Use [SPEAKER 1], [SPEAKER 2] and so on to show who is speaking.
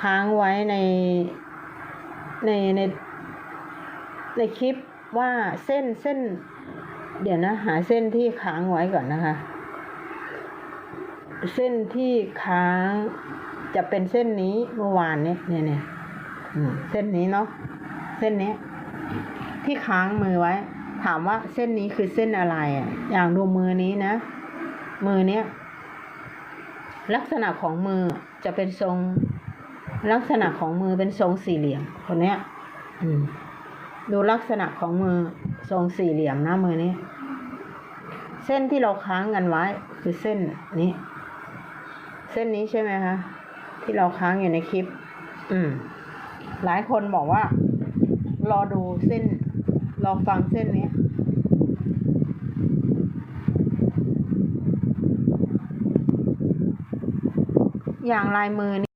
[SPEAKER 1] ค้างไว้ในในในในคลิปว่าเส้นเส้น เดี๋ยวนะ หาเส้นที่ค้างไว้ก่อนนะคะ เส้นที่ค้างจะเป็นเส้นนี้เมื่อวานนี้เนี่ยเนี่ยเส้นนี้เนาะเส้นนี้ ที่ค้างมือไว้ ถามว่าเส้นนี้คือเส้นอะไรอะ อย่างดูมือนี้นะ มือเนี้ยลักษณะของมือจะเป็นทรง ลักษณะของมือเป็นทรงสี่เหลี่ยม คนเนี้ย อืม ดูลักษณะของมือทรงสี่เหลี่ยมนะมือนี้ เส้นที่เราค้างกันไว้ คือเส้นนี้ เส้นนี้ใช่ไหมคะที่เราค้างอยู่ในคลิป อืม หลายคนบอกว่า รอดูเส้น รอฟังเส้นนี้อย่างลายมือนี่